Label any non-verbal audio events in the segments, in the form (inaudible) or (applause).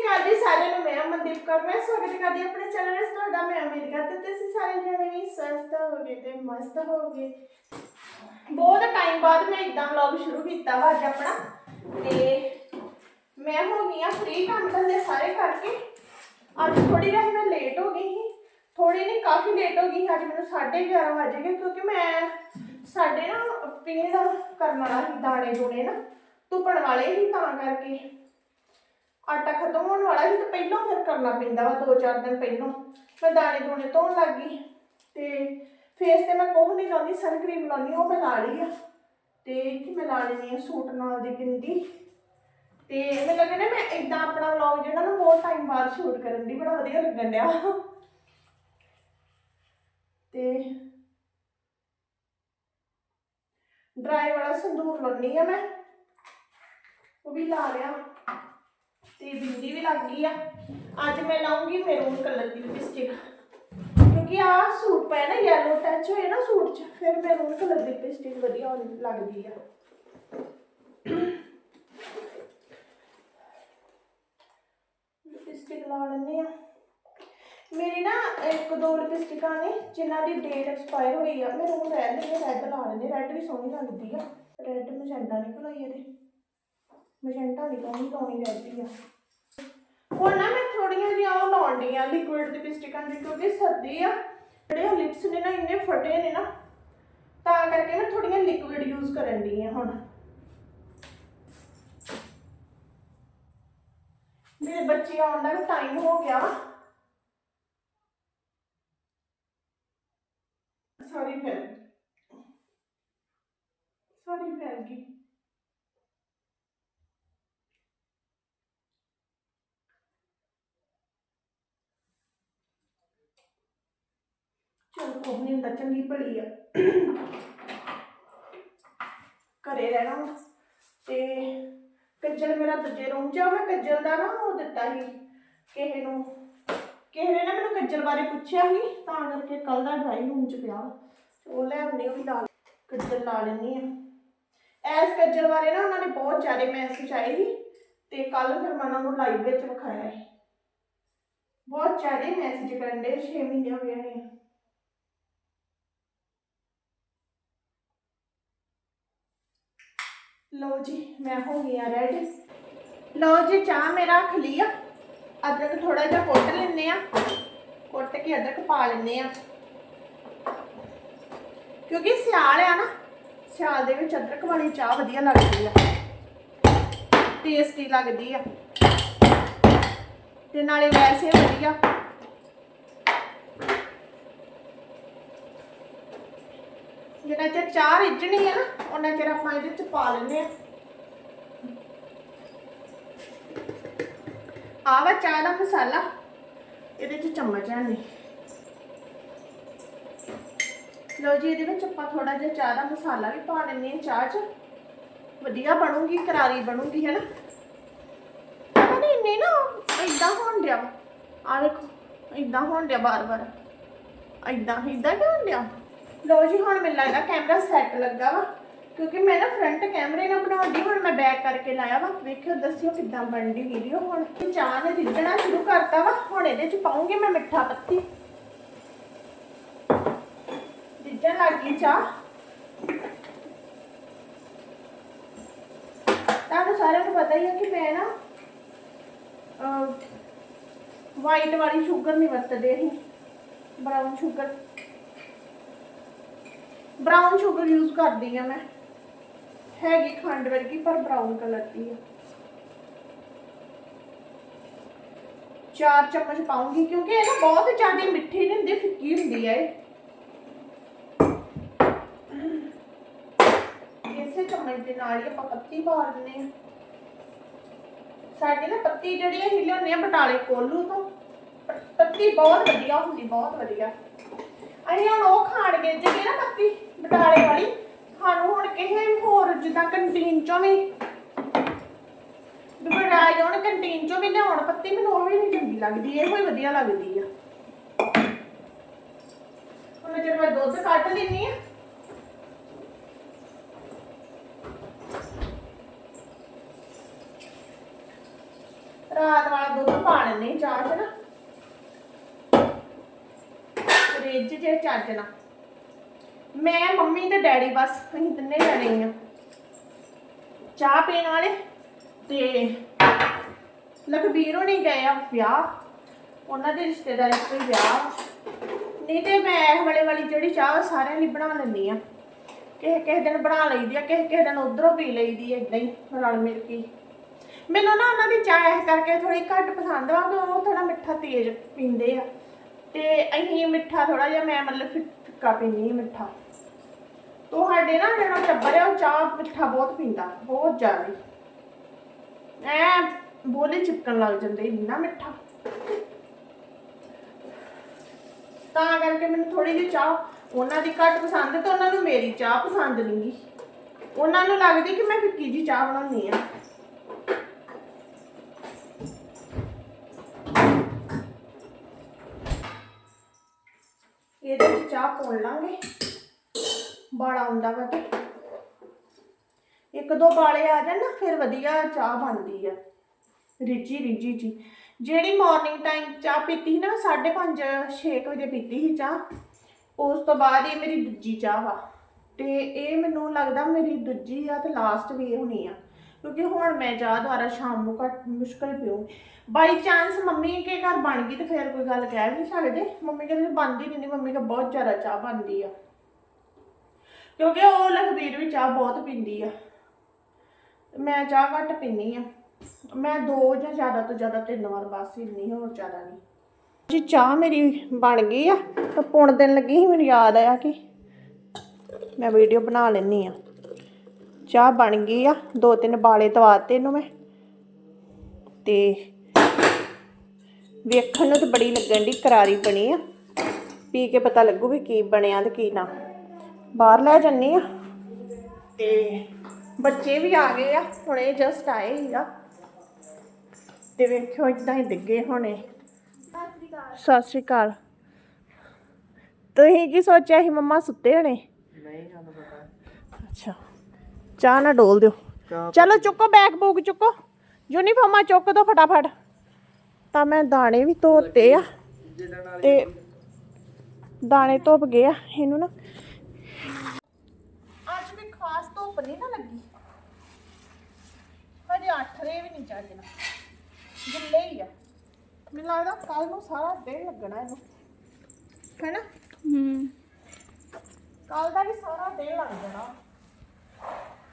ਅਕਾਲ ਜੀ, ਸਾਰਿਆਂ ਨੂੰ ਮੈਂ ਅਮਨਦੀਪ ਕੌਰ, ਮੈਂ ਸਵਾਗਤ ਕਰਦੀ ਹਾਂ ਆਪਣੇ ਚੈਨਲ ਵਿੱਚ। ਤੁਹਾਡਾ ਮੈਂ ਉਮੀਦ ਕਰਦੀ ਹਾਂ ਤੁਸੀਂ ਸਾਰੇ ਜਣੇ ਵੀ ਸਵਸਥ ਹੋਗੇ ਤੇ ਮਸਤ ਹੋਗੇ ਬਹੁਤ ਟਾਈਮ ਬਾਅਦ ਮੈਂ ਇਦਾਂ ਵਲੌਗ ਸ਼ੁਰੂ ਕੀਤਾ ਵਾ ਅੱਜ ਆਪਣਾ। ਤੇ ਮੈਂ ਹੋ ਗਈ ਆ ਫ੍ਰੀ ਕੰਮ ਧੰਦੇ ਸਾਰੇ ਕਰਕੇ। ਅੱਜ ਥੋੜੀ ਜਿਹੀ ਮੈਂ ਲੇਟ ਹੋ ਗਈ ਸੀ। ਥੋੜੀ ਨਹੀਂ, ਕਾਫੀ ਲੇਟ ਹੋ ਗਈ ਅੱਜ ਮੈਨੂੰ 11:30 ਵਜ ਗਏ ਕਿਉਂਕਿ ਮੈਂ ਸਾਡੇ ਨਾ ਪੀਣੇ ਦਾ ਕਰਨ ਵਾਲਾ ਸੀ ਦਾਣੇ ਦੂਣੇ ਨਾ, ਧੁੱਪਣ ਵਾਲੇ ਹੀ ਤਾਂ ਕਰਕੇ। ਆਟਾ ਖਤਮ ਹੋਣ ਵਾਲਾ ਸੀ ਤੇ ਪਹਿਲਾਂ ਫਿਰ ਕਰਨਾ ਪੈਂਦਾ ਵਾ, ਦੋ ਚਾਰ ਦਿਨ ਪਹਿਲਾਂ। ਮੈਂ ਦਾਣੇ ਦੂਣੇ ਧੋਣ ਲੱਗ ਗਈ ਤੇ ਫੇਸ ਤੇ ਮੈਂ ਕੋਹ ਨਹੀਂ ਲਾਉਂਦੀ ਸਨਕ੍ਰੀਮ ਲਾਉਂਦੀ, ਉਹ ਮੈਂ ਲਾ ਲਈ ਆ। ਤੇ ਇੱਥੇ ਮੈਂ ਲਾ ਲੈਣੀ ਆ ਸੂਟ ਨਾਲ ਦੀ ਬਿੰਦੀ। ਤੇ ਮੈਨੂੰ ਲੱਗਦਾ ਨਾ ਮੈਂ ਇਦਾਂ ਆਪਣਾ ਵਲੌਗ ਜਿਹੜਾ ਨਾ ਬਹੁਤ ਟਾਈਮ ਬਾਅਦ ਸ਼ੂਟ ਕਰਨ ਦੀ ਬੜਾ ਵਧੀਆ ਲੱਗਣ ਡਿਆ। ਤੇ ਡਰਾਈ ਵਾਲਾ ਸੰਦੂਰ ਲਾਉਣੀ ਆ ਮੈਂ, ਉਹ ਵੀ ਲਾ ਲਿਆ। ਤੇ ਬਿੰਦੀ ਵੀ ਲੱਗ ਗਈ ਆ। ਅੱਜ ਮੈਂ ਲਾਉਂਗੀ ਮੈਰੂਨ ਕਲਰ ਦੀ ਲਿਪਸਟਿਕ ਕਿਉਂਕਿ ਆ ਸੂਟ ਪਾਇਆ ਨਾ ਯੈਲੋ ਟੱਚ ਹੋਏ ਨਾ ਸੂਟ 'ਚ, ਫਿਰ ਮੈਰੂਨ ਕਲਰ ਦੀ ਲਿਪਸਟਿਕ ਵਧੀਆ ਹੋਣੀ ਲੱਗਦੀ ਆ। ਲਿਪਸਟਿਕ ਲਾ ਲੈਂਦੇ ਆ। ਮੇਰੀ ਨਾ ਇੱਕ ਦੋ ਲਿਪਸਟਿਕਾਂ ਨੇ ਜਿਨ੍ਹਾਂ ਦੀ ਡੇਟ ਐਕਸਪਾਇਰ ਹੋਈ ਆ। ਮੈਰੂਨ ਰੈੱਡ ਨੇ ਰੈੱਡ ਲਾ ਲੈਂਦੇ ਰੈੱਡ ਵੀ ਸੋਹਣੀ ਲੱਗਦੀ ਆ। ਰੈੱਡ ਮਜੈਂਟਾ ਨਿਕਲ ਆਈ ਇਹਦੇ। ਮਜੈਂਟਾ ਨਹੀਂ ਪਾਉਣੀ ਰਹਿੰਦੀ ਆ। ਹੁਣ ਨਾ ਮੈਂ ਥੋੜੀਆਂ ਜਿਹੀਆਂ ਉਹ ਲਾਉਣ ਲਿਕੁਇਡ ਲਿਪਸਟਿਕਾਂ ਦੀ, ਕਿਉਂਕਿ ਸਰਦੀ ਆ, ਜਿਹੜੇ ਲਿਪਸ ਨੇ ਨਾ, ਇੰਨੇ ਫਟੇ ਨੇ ਨਾ, ਤਾਂ ਕਰਕੇ ਮੈਂ ਥੋੜੀਆਂ ਲਿਕੁਇਡ ਯੂਜ਼ ਕਰਨ ਦੀ ਆ ਹੁਣ। ਮੇਰੇ ਬੱਚੇ ਆਉਣ ਦਾ ਟਾਈਮ ਹੋ ਗਿਆ। ਵਾ ਸਾਰੀ ਫੈਲ ਸਾਰੀ ਫੈਲ ਗਈ ਚਲ ਨਹੀਂ ਹੁੰਦਾ, ਚੰਗੀ ਭਲੀ ਆ। ਘਰੇ ਰਹਿਣਾ ਵਾ। ਤੇ ਕੱਜਲ ਮੇਰਾ ਦੂਜੇ ਰੂਮ 'ਚ ਆ, ਮੈਂ ਕੱਜਲ ਦਾ ਨਾ ਉਹ ਦਿੱਤਾ ਸੀ ਕਿਸੇ ਨੂੰ। ਕਿਸੇ ਨੇ ਨਾ ਮੈਨੂੰ ਕੱਜਲ ਬਾਰੇ ਪੁੱਛਿਆ ਸੀ, ਤਾਂ ਕਰਕੇ ਕੱਲ ਦਾ ਡਰਾਈ ਰੂਮ 'ਚ ਪਿਆ ਵਾ। ਉਹ ਲੈ ਆਉਂਦੇ ਉਹ ਵੀ ਲਾ ਕੱਜਲ ਲਾ ਲੈਣੀ ਆ। ਐਸ ਕੱਜਲ ਬਾਰੇ ਨਾ ਉਹਨਾਂ ਨੇ ਬਹੁਤ ਜ਼ਿਆਦਾ ਮੈਸੇਜ ਆਏ ਸੀ, ਤੇ ਕੱਲ ਫਿਰ ਮੈਂ ਉਹਨਾਂ ਨੂੰ ਲਾਈਵ ਵਿੱਚ ਵਿਖਾਇਆ ਸੀ। ਬਹੁਤ ਜ਼ਿਆਦਾ ਮੈਸੇਜ ਕਰਨ ਦੇ 6 ਮਹੀਨੇ ਹੋ ਗਏ ਨੇ। ਲਓ ਜੀ, ਮੈਂ ਹੋ ਗਈ ਆ ਰੈਡੀ ਲਓ ਜੀ, ਚਾਹ ਮੇਰਾ ਰੱਖ ਲਈ ਆ। ਅਦਰਕ ਥੋੜਾ ਜਿਹਾ ਕੁੱਟ ਲੈਨੇ ਆ। ਕੁੱਟ ਕੇ ਅਦਰਕ ਪਾ ਲੈਨੇ ਆ। ਕਿਉਂਕਿ ਸਿਆਲ ਆ ਨਾ, ਸਿਆਲ ਦੇ ਵਿੱਚ ਅਦਰਕ ਵਾਲੀ ਚਾਹ ਵਧੀਆ ਲੱਗਦੀ ਆ। ਟੇਸਟੀ ਲੱਗਦੀ ਆ। ਤੇ ਨਾਲੇ ਵੈਸੇ ਵਧੀਆ। ਜਿੰਨਾ ਚਿਰ ਚਾਹ ਰਿੱਝਣੀ ਹੈ ਨਾ ਉਹਨਾਂ ਚਿਰ ਆਪਾਂ ਇਹਦੇ ਚ ਪਾ ਲੈਂਦੇ ਆ। ਆਹ ਵਾ ਚਾਹ ਦਾ ਮਸਾਲਾ, ਇਹਦੇ ਚ ਚਮਚ ਹੈ ਨਹੀਂ ਲਓ ਜੀ, ਇਹਦੇ ਵਿੱਚ ਆਪਾਂ ਥੋੜਾ ਜਿਹਾ ਚਾਹ ਦਾ ਮਸਾਲਾ ਵੀ ਪਾ ਲੈਂਦੇ ਆ ਚਾਹ 'ਚ। ਵਧੀਆ ਬਣੂਗੀ, ਕਰਾਰੀ ਬਣੂਗੀ, ਹੈ ਨਾ? ਪਤਾ ਨਹੀਂ ਇੰਨੇ ਨਾ ਇਦਾਂ ਹੋਣ ਡਿਆ ਆ ਦੇਖੋ ਇਦਾਂ ਹੋਣ ਡਿਆ ਬਾਰ-ਬਾਰ। ਇਦਾਂ ਇਦਾਂ ਕਿਉਂ ਹੋਣ ਡਿਆ। ਲਓ ਜੀ, ਹੁਣ ਮੈਨੂੰ ਲੱਗਦਾ ਕੈਮਰਾ ਸੈੱਟ ਲੱਗਾ ਵਾ, ਕਿਉਂਕਿ ਮੈਂ ਨਾ ਫਰੰਟ ਕੈਮਰੇ ਨਾਲ ਬਣਾਉਂਦੀ ਹੁਣ ਮੈਂ ਬੈਕ ਕਰਕੇ ਲਾਇਆ ਵਾ। ਵੇਖਿਓ, ਦੱਸਿਓ ਕਿੱਦਾਂ ਬਣਦੀ ਵੀਡੀਓ ਹੁਣ। ਚਾਹ ਨੇ ਰਿੱਝਣਾ ਸ਼ੁਰੂ ਕਰਤਾ ਵਾ, ਹੁਣ ਇਹਦੇ ਚ ਪਾਉਂਗੀ ਮੈਂ ਮਿੱਠਾ ਪੱਤੀ। ਰਿੱਝਣ ਲੱਗ ਗਈ ਚਾਹ। ਤੁਹਾਨੂੰ ਸਾਰਿਆਂ ਨੂੰ ਪਤਾ ਹੀ ਹੈ ਕਿ ਮੈਂ ਨਾ ਵਾਈਟ ਵਾਲੀ ਸ਼ੂਗਰ ਨਹੀਂ ਵਰਤਦੇ ਅਸੀਂ brown sugar brown sugar use ਕਰਦੀ ਆ ਮੈਂ ਹੈਗੀ ਖੰਡ ਵਰਗੀ ਪਰ ਬਰਾਊਨ ਕਲਰ ਦੀ ਆ ਚਾਰ ਚਮਚ ਪਾਉਂਗੀ ਕਿਉਂਕਿ ਇਹ ਨਾ ਬਹੁਤ ਜ਼ਿਆਦਾ ਮਿੱਠੀ ਨਹੀਂ ਹੁੰਦੀ ਫਿੱਕੀ ਹੁੰਦੀ ਆ ਇਹ ਇਸੇ ਚਮਚ ਦੇ ਨਾਲ ਹੀ ਆਪਾਂ ਪੱਤੀ ਪਾ ਦਿੰਦੇ ਆ ਸਾਡੇ ਨਾ ਪੱਤੀ ਜਿਹੜੀ ਅਸੀਂ ਲਿਆਉਂਦੇ ਆ ਬਟਾਲੇ ਕੋਲੂ ਤੋਂ ਪ- ਪੱਤੀ ਬਹੁਤ ਵਧੀਆ ਹੁੰਦੀ ਬਹੁਤ ਵਧੀਆ ਅਸੀਂ ਹੁਣ ਉਹ ਖਾਣ ਗਏ ਜਿਹੜੇ ਨਾ ਪੱਤੀ ਬਟਾਲੇ ਵਾਲੀ। ਸਾਨੂੰ ਹੁਣ ਕਿਸੇ ਹੋਰ ਜਿੱਦਾਂ ਕੰਟੀਨ ਚੋਂ ਵੀ ਬਟਾਲੇ ਹੁਣ ਕੰਟੀਨ ਚੋਂ ਵੀ ਲਿਆਉਣ ਪੱਤੀ, ਮੈਨੂੰ ਉਹ ਵੀ ਨਹੀਂ ਚੰਗੀ ਲੱਗਦੀ, ਇਹੋ ਹੀ ਵਧੀਆ ਲੱਗਦੀ ਆ। ਹੁਣ ਜੇ ਮੈਂ ਦੁੱਧ ਕੱਢ ਲੈਣੀ ਆ। ਰਾਤ ਵਾਲਾ ਦੁੱਧ ਪਾ ਲੈਣੇ ਚਾਹ ਚ ਨਾ। ਫ੍ਰਿਜ ਜੇ ਚੱਜ ਨਾ ਮੈਂ, ਮੰਮੀ ਤੇ ਡੈਡੀ ਬਸ, ਅਸੀਂ ਤਿੰਨੇ ਜਣੇ ਆ। ਚਾਹ ਪੀਣ ਵਾਲੇ ਤੇ ਲਖਬੀਰ ਹੋਣੀ ਗਏ ਆ ਵਿਆਹ। ਉਹਨਾਂ ਦੇ ਰਿਸ਼ਤੇਦਾਰੀ ਕੋਈ ਵਿਆਹ ਨਹੀਂ ਤੇ ਮੈਂ ਇਹ ਵਾਲੇ ਵਾਲੀ ਜਿਹੜੀ ਚਾਹ ਉਹ ਸਾਰਿਆਂ ਲਈ ਬਣਾ ਲੈਂਦੀ ਆ। ਕਿਸੇ ਕਿਸੇ ਦਿਨ ਬਣਾ ਲਈਦੀ ਆ, ਕਿਸੇ ਕਿਸੇ ਦਿਨ ਉਧਰੋਂ ਪੀ ਲਈਦੀ ਆ ਇਦਾਂ ਹੀ ਰਲ ਮਿਲ ਕੇ। ਮੈਨੂੰ ਨਾ ਉਹਨਾਂ ਦੀ ਚਾਹ ਇਸ ਕਰਕੇ ਥੋੜੀ ਘੱਟ ਪਸੰਦ ਆ ਕਿ ਉਹ ਥੋੜਾ ਮਿੱਠਾ ਤੇਜ਼ ਪੀਂਦੇ ਆ। ਤੇ ਅਸੀਂ ਮਿੱਠਾ ਥੋੜਾ ਜਿਹਾ, ਮੈਂ ਮਤਲਬ ਫਿ- ਫਿੱਕਾ ਮਿੱਠਾ। ਤੁਹਾਡੇ ਨਾ ਜਿਹੜਾ ਟੱਬਰ ਹੈ ਉਹ ਚਾਹ ਮਿੱਠਾ ਬਹੁਤ ਪੀਂਦਾ, ਬਹੁਤ ਜ਼ਿਆਦਾ। ਐ ਬੋਲੇ ਚਿਪਕਣ ਲੱਗ ਜਾਂਦੇ, ਇੰਨਾ ਮਿੱਠਾ। ਤਾਂ ਕਰਕੇ ਮੈਨੂੰ ਥੋੜੀ ਜਿਹੀ ਚਾਹ, ਉਹਨਾਂ ਦੀ ਘੱਟ ਪਸੰਦ ਹੈ ਤੇ ਉਹਨਾਂ ਨੂੰ ਮੇਰੀ ਚਾਹ ਪਸੰਦ ਨਹੀਂਗੀ ਉਹਨਾਂ ਨੂੰ ਲੱਗਦੀ ਕਿ ਮੈਂ ਫਿੱਕੀ ਜੀ ਚਾਹ ਬਣਾਉਣੀ ਆ ਚਾਹ ਪਾਉਣ ਲਾਂਗੇ। ਬਾਲਾ ਹੁੰਦਾ ਵਾ ਤੇ। ਇੱਕ ਦੋ ਬਾਲੇ ਆ ਜਾਣ ਨਾ, ਫਿਰ ਵਧੀਆ ਚਾਹ ਬਣਦੀ ਆ। ਰਿੱਝੀ ਰਿੱਝੀ ਜੀ। ਜਿਹੜੀ ਮਾਰਨਿੰਗ ਟਾਈਮ ਚਾਹ ਪੀਤੀ ਸੀ ਨਾ 5:30 6 ਵਜੇ ਪੀਤੀ ਸੀ ਚਾਹ। ਉਸ ਤੋਂ ਬਾਅਦ ਇਹ ਮੇਰੀ ਦੂਜੀ ਚਾਹ ਵਾ। ਤੇ ਇਹ ਮੈਨੂੰ ਲੱਗਦਾ ਮੇਰੀ ਦੂਜੀ ਆ ਤੇ ਲਾਸਟ ਵੀ ਹੋਣੀ ਆ। ਕਿਉਂਕਿ ਹੁਣ ਮੈਂ ਚਾਹ ਦੁਆਰਾ ਸ਼ਾਮ ਨੂੰ ਘੱਟ ਮੁਸ਼ਕਲ ਪੀਉ ਬਾਈ ਚਾਂਸ ਮੰਮੀ ਕੇ ਘਰ ਬਣ ਗਈ ਤੇ ਫਿਰ ਕੋਈ ਗੱਲ ਕਹਿ ਵੀ ਨਹੀਂ ਸਕਦੇ। ਮੰਮੀ ਕਹਿੰਦੇ ਬਣਦੀ ਨਹੀਂ ਮੰਮੀ ਕਾ ਬਹੁਤ ਜ਼ਿਆਦਾ ਚਾਹ ਬਣਦੀ ਆ। ਕਿਉਂਕਿ ਉਹ ਲਖਬੀਰ ਵੀ ਚਾਹ ਬਹੁਤ ਪੀਂਦੀ ਆ। ਮੈਂ ਚਾਹ ਘੱਟ ਪੀਨੀ ਆ। ਮੈਂ ਦੋ ਜਾਂ ਜ਼ਿਆਦਾ ਤੋਂ ਜ਼ਿਆਦਾ ਤਿੰਨ ਵਾਰ ਬਸ ਇੰਨੀ, ਹੋਰ ਜ਼ਿਆਦਾ ਨਹੀਂ ਜੀ, ਚਾਹ ਮੇਰੀ ਬਣ ਗਈ ਆ। ਤਾਂ ਪੁਣ ਦੇਣ ਲੱਗੀ ਸੀ, ਮੈਨੂੰ ਯਾਦ ਆਇਆ ਕਿ ਮੈਂ ਵੀਡੀਓ ਬਣਾ ਲੈਣੀ ਆ। ਚਾਹ ਬਣ ਗਈ ਆ ਦੋ ਤਿੰਨ ਬਾਲੇ ਦਵਾਤੇ ਇਹਨੂੰ ਮੈਂ। ਤੇ ਵੇਖਣ ਨੂੰ ਤਾਂ ਬੜੀ ਲੱਗਣ ਦੀ ਕਰਾਰੀ ਬਣੀ ਆ ਪੀ ਕੇ ਪਤਾ ਲੱਗੂ ਵੀ ਕੀ ਬਣਿਆ ਤੇ ਕੀ ਨਾ। ਬਾਹਰ ਲੈ ਜੰਨੀ ਆ। ਤੇ ਬੱਚੇ ਵੀ ਆ ਗਏ ਆ ਹੁਣੇ ਜਸਟ ਆਏ ਹੀਗਾ ਤੇ ਵੇਖਿਓ ਇਦਾਂ ਹੀ ਡਿੱਗੇ ਹੋਣੇ। ਸਤਿ ਸ਼੍ਰੀ ਅਕਾਲ। ਤੁਸੀਂ ਕੀ ਸੋਚਿਆ ਸੀ ਮੰਮਾ ਸੁੱਤੇ ਹੋਣੇ? ਨਹੀਂ ਸਾਨੂੰ ਪਤਾ। ਅੱਛਾ। ਚਾਹ ਨਾ ਡੋਲ ਦਿਓ। ਚਲੋ ਚੁੱਕੋ ਬੈਗ ਬੂਗ ਚੁੱਕੋ। ਯੂਨੀਫਾਰਮਾਂ ਚੁੱਕ ਦੋ ਫਟਾਫਟ। ਤਾਂ ਮੈਂ ਦਾਣੇ ਵੀ ਧੋਤੇ ਆ ਤੇ ਦਾਣੇ ਧੁੱਪ ਗਏ ਆ ਇਹਨੂੰ ਨਾ। ਅੱਜ ਵੀ ਖਾਸ ਧੁੱਪ ਨਹੀਂ ਨਾ ਲੱਗੀ। ਹਜੇ 8 ਰੇ ਵੀ ਨਹੀਂ ਚੱਜਣਾ ਗਿੱਲੇ ਹੀ ਆ। ਮੈਨੂੰ ਲੱਗਦਾ ਕੱਲ ਨੂੰ ਸਾਰਾ ਦਿਨ ਲੱਗਣਾ ਇਹਨੂੰ। ਹੈਨਾ? ਹੂੰ। ਕੱਲ ਦਾ ਵੀ ਸਾਰਾ ਦਿਨ ਲੱਗ ਜਾਣਾ।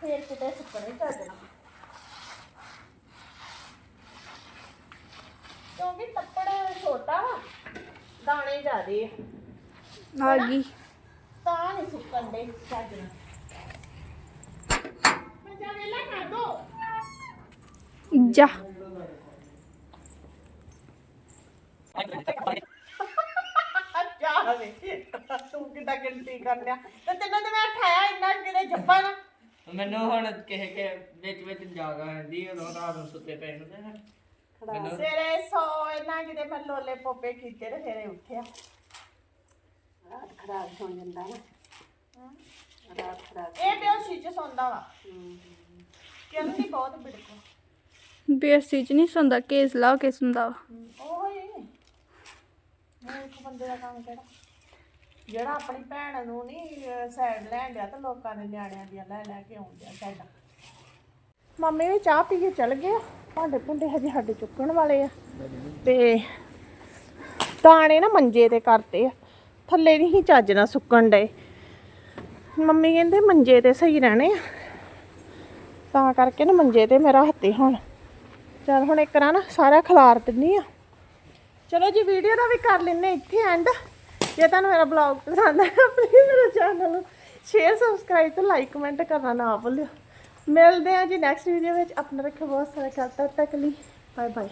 ਫੇਰ ਕਿਤੇ ਸੁੱਕਣੇ ਚੱਜਣਾ ਕਿਉਂਕਿ ਟੱਪੜ ਛੋਟਾ ਵਾ ਦਾਣੇ ਜ਼ਿਆਦੇ ਆ। ਆ ਗਈ। ਤਾਂ ਨਹੀਂ ਸੁੱਕਣ ਦੇ ਚੱਜਣਾ ਮੈਂ ਜਾ ਵੇਲਾ ਕਰ ਦੋ। ਜਾ। (laughs) ਜਾ ਵੇ। ਤੂੰ ਕਿੱਦਾਂ ਗਿਣਤੀ ਕਰ ਲਿਆ? ਤੇ ਤੈਨੂੰ ਤੇ ਮੈਂ ਠਾਇਆ ਇੰਨਾ ਕਿਤੇ ਜੱਪਾ ਨਾ। ਮੈਨੂੰ ਹੁਣ ਕਿਸੇ ਕੇ ਵਿੱਚ ਵਿੱਚ ਜਾਗ ਆਉਂਦੀ ਉਦੋਂ ਰਾਤ ਨੂੰ ਸੁੱਤੇ ਪਏ ਨੂੰ ਤੇ ਮੈਨੂੰ ਸਵੇਰੇ ਸੋ ਇੰਨਾ ਕਿਤੇ ਮੈਂ ਲੋਲੇ ਪੋਪੇ ਕੀਤੇ ਤੇ ਫੇਰੇ ਉੱਠਿਆ। ਰਾਤ ਖਰਾਬ ਸੌ ਜਾਂਦਾ ਨਾ। ਰਾਤ ਖਰਾਬ ਇਹ ਬੇਹੋਸ਼ੀ ਚ ਸੌਂਦਾ ਵਾ। ਕਹਿੰਦੀ ਬਹੁਤ ਬਿੜਕੋ। ਬੇਸੀ ਚ ਨਹੀਂ ਸੁੰਦਾ ਕੇਸ ਲਾ ਕੇ ਸੁੰਦਾ ਵਾ। ਉਹ। ਇੱਕ ਬੰਦੇ ਦਾ ਕੰਮ ਕਿਹੜਾ? ਜਿਹੜਾ ਆਪਣੀ ਭੈਣ ਨੂੰ ਨਹੀਂ ਸਾਈਡ ਲੈਣ ਡਿਆ ਤੇ ਲੋਕਾਂ ਦੇ ਨਿਆਣਿਆਂ ਦੀਆਂ ਲੈ ਲੈ ਕੇ ਆਉਣ ਸਾਈਡਾਂ ਮੰਮੀ ਵੀ ਚਾਹ ਪੀ ਕੇ ਚਲ ਗਏ ਆ। ਭਾਂਡੇ ਭੁੰਡੇ ਹਜੇ ਸਾਡੇ ਚੁੱਕਣ ਵਾਲੇ ਆ। ਤੇ ਦਾਣੇ ਨਾ ਮੰਜੇ ਤੇ ਕਰਤੇ ਆ। ਥੱਲੇ ਨਹੀਂ ਚੱਜ ਨਾਲ ਸੁੱਕਣ ਡਏ। ਮੰਮੀ ਕਹਿੰਦੇ ਮੰਜੇ ਤੇ ਸਹੀ ਰਹਿਣੇ ਆ। ਤਾਂ ਕਰਕੇ ਨਾ ਮੰਜੇ ਤੇ ਮੇਰਾ ਹੱਤੇ ਹੁਣ। ਚਲ ਹੁਣ ਇੱਕ ਰਾਂ ਨਾ ਸਾਰਾ ਖਿਲਾਰ ਦਿੰਨੀ ਆ। ਚਲੋ ਜੀ ਵੀਡੀਓ ਦਾ ਵੀ ਕਰ ਲੈਨੇ ਇੱਥੇ ਐਂਡ ਜੇ ਤੁਹਾਨੂੰ ਮੇਰਾ ਬਲੌਗ ਪਸੰਦ ਆਇਆ ਪਲੀਜ਼ ਮੇਰੇ ਚੈਨਲ ਨੂੰ ਸ਼ੇਅਰ ਸਬਸਕ੍ਰਾਈਬ ਤੇ ਲਾਈਕ ਕਮੈਂਟ ਕਰਨਾ ਨਾ ਭੁੱਲਿਓ। ਮਿਲਦੇ ਆ ਜੀ ਨੈਕਸਟ ਵੀਡੀਓ ਵਿੱਚ। ਆਪਣਾ ਰੱਖਿਓ ਬਹੁਤ ਸਾਰਾ ਖਿਆਲ, ਤਦ ਤੱਕ ਲਈ ਬਾਏ ਬਾਏ